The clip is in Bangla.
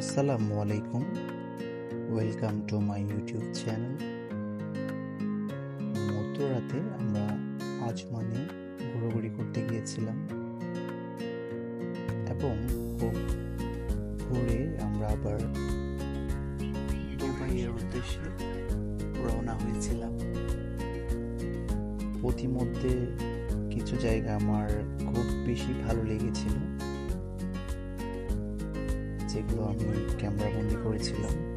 আসসালামু আলাইকুম। Welcome to my YouTube channel মধ্যরাতে আমরা আজ মানে ঘোরাঘুরি করতে গিয়েছিলাম। এবং ঘুরে আমরা আবার দুবাইয়ের উদ্দেশ্যে রওনা হয়েছিলাম। প্রতিমধ্যে কিছু জায়গা আমার খুব বেশি ভালো লেগেছিল। যেগুলো আমি ক্যামেরা বন্দি করেছিলাম।